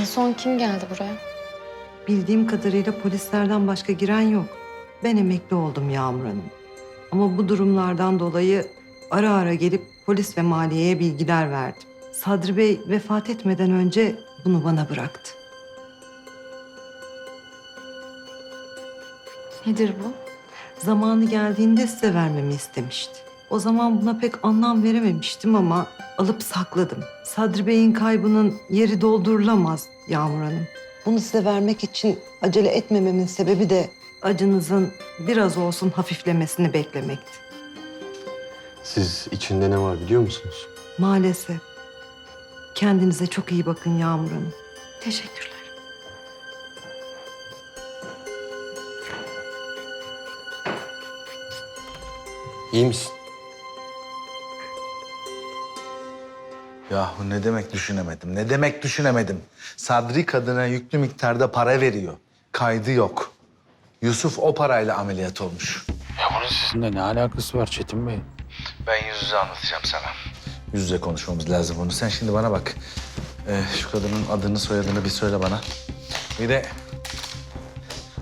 En son kim geldi buraya? Bildiğim kadarıyla polislerden başka giren yok. Ben emekli oldum Yağmur Hanım. Ama bu durumlardan dolayı ara ara gelip polis ve maliyeye bilgiler verdim. Sadri Bey vefat etmeden önce bunu bana bıraktı. Nedir bu? Zamanı geldiğinde size vermemi istemişti. O zaman buna pek anlam verememiştim ama alıp sakladım. Sadri Bey'in kaybının yeri doldurulamaz Yağmur Hanım. Bunu size vermek için acele etmememin sebebi de acınızın biraz olsun hafiflemesini beklemekti. Siz içinde ne var biliyor musunuz? Maalesef. Kendinize çok iyi bakın Yağmur Hanım. Teşekkürler. İyi misin? Yahu ne demek düşünemedim? Ne demek düşünemedim? Sadri kadına yüklü miktarda para veriyor. Kaydı yok. Yusuf o parayla ameliyat olmuş. Ya bunun sizinle ne alakası var Çetin Bey? Ben yüz yüze anlatacağım sana. Yüz yüze konuşmamız lazım bunu. Sen şimdi bana bak. Ee, şu kadının adını soyadını bir söyle bana. Bir de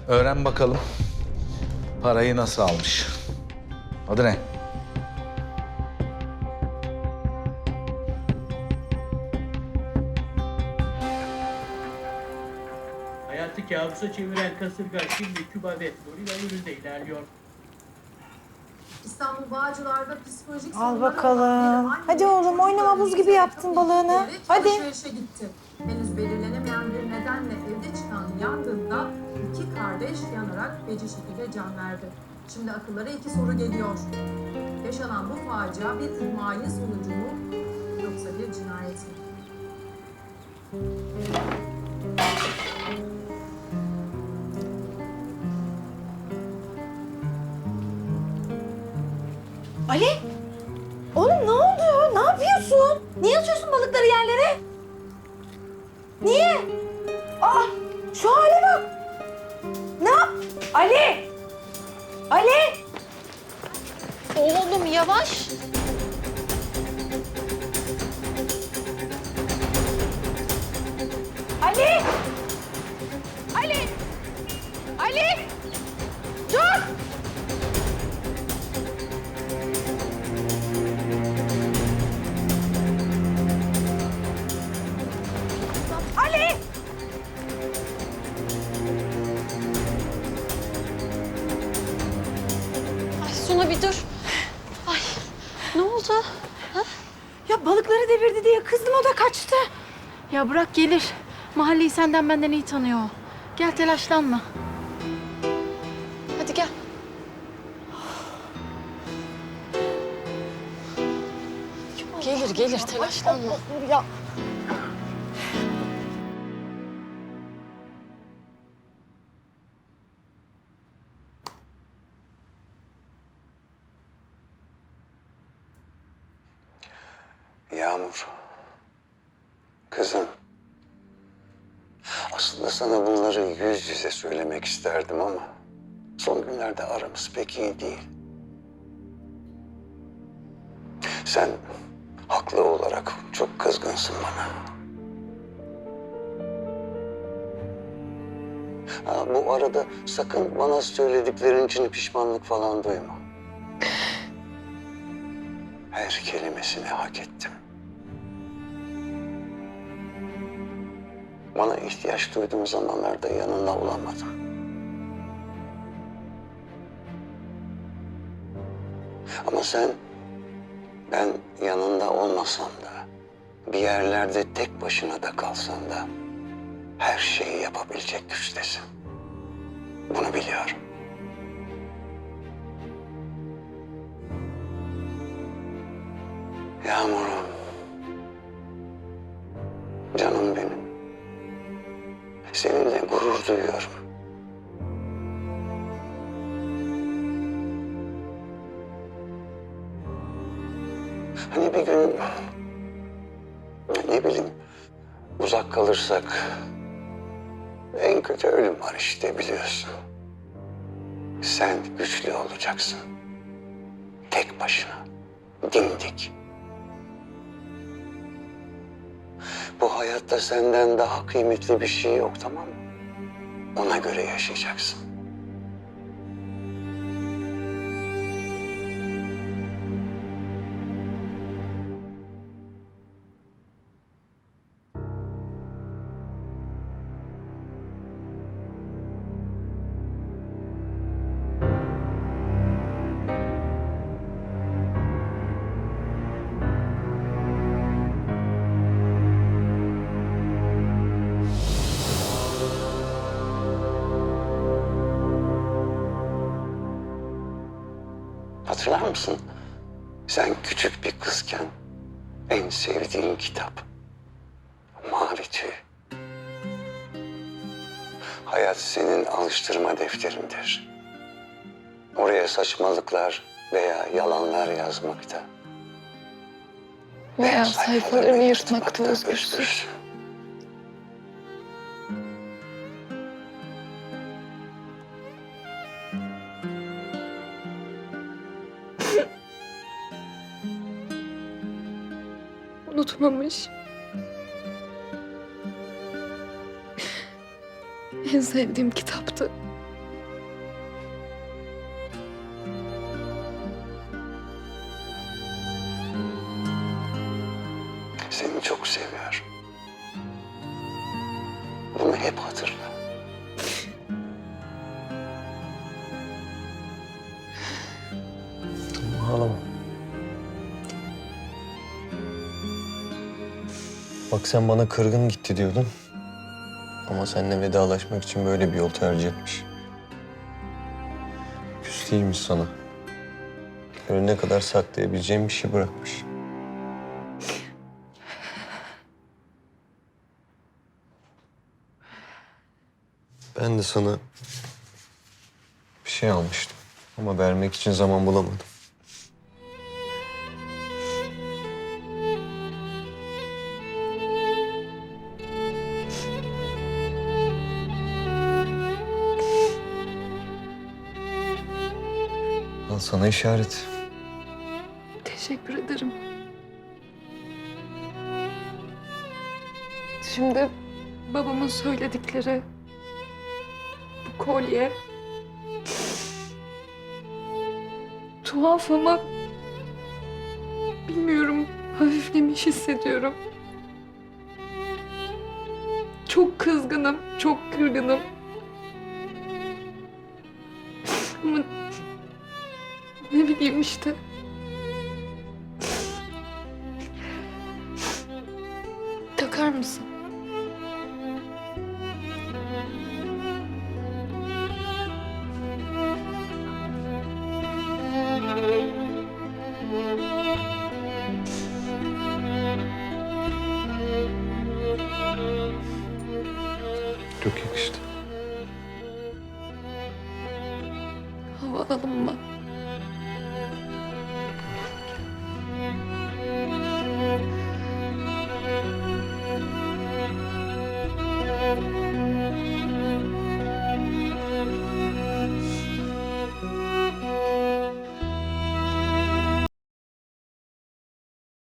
öğren bakalım parayı nasıl almış. Adı ne? Kabusa çeviren kasırga şimdi Küba ve Florida yönünde ilerliyor. İstanbul Bağcılar'da psikolojik Al bakalım. Hadi oğlum, oynama, buz gibi yaptın balığını. Hadi. Alışverişe gitti. Henüz belirlenemeyen bir nedenle evde çıkan yangında iki kardeş yanarak feci şekilde can verdi. Şimdi akıllara iki soru geliyor. Yaşanan bu facia bir ihmalin sonucu mu yoksa bir cinayet mi? Ali! Oğlum ne oldu? Ne yapıyorsun? Niye atıyorsun balıkları yerlere? Niye? Aa! Şu hale bak! Ne yap? Ali! Ali! Oğlum yavaş. Ya balıkları devirdi diye kızdım o da kaçtı. Ya bırak gelir. Mahalleyi senden benden iyi tanıyor. Gel telaşlanma. Hadi gel. Gelir gelir telaşlanma. Ya Aslında sana bunları yüz yüze söylemek isterdim ama son günlerde aramız pek iyi değil. Sen haklı olarak çok kızgınsın bana. Ha, bu arada sakın bana söylediklerin için pişmanlık falan duyma. Her kelimesini hak ettim. Bana ihtiyaç duyduğum zamanlarda yanında olamadım. Ama sen, ben yanında olmasam da, bir yerlerde tek başına da kalsan da her şeyi yapabilecek güçtesin. Bunu biliyorum. Yağmurum. Seninle gurur duyuyorum. Hani bir gün ne bileyim uzak kalırsak en kötü ölüm var işte biliyorsun. Sen güçlü olacaksın. Tek başına. Dimdik. Bu hayatta senden daha kıymetli bir şey yok tamam mı? Ona göre yaşayacaksın. Hatırlar mısın? Sen küçük bir kızken en sevdiğin kitap Mavi Tüy. Hayat senin alıştırma defterindir. Oraya saçmalıklar veya yalanlar yazmakta. Veya sayfalarını yırtmakta özgürsün. Unutmamış. En sevdiğim kitaptı. Seni çok seviyorum. Bunu hep hatırla. Bak sen bana kırgın gitti diyordun. Ama seninle vedalaşmak için böyle bir yol tercih etmiş. Küs sana. Ölene kadar saklayabileceğim bir şey bırakmış. Ben de sana bir şey almıştım. Ama vermek için zaman bulamadım. Al sana işaret. Teşekkür ederim. Şimdi babamın söyledikleri bu kolye tuhaf ama bilmiyorum hafiflemiş hissediyorum. Çok kızgınım, çok kırgınım. Ama ne bileyim işte. Takar mısın? Çok yakıştı.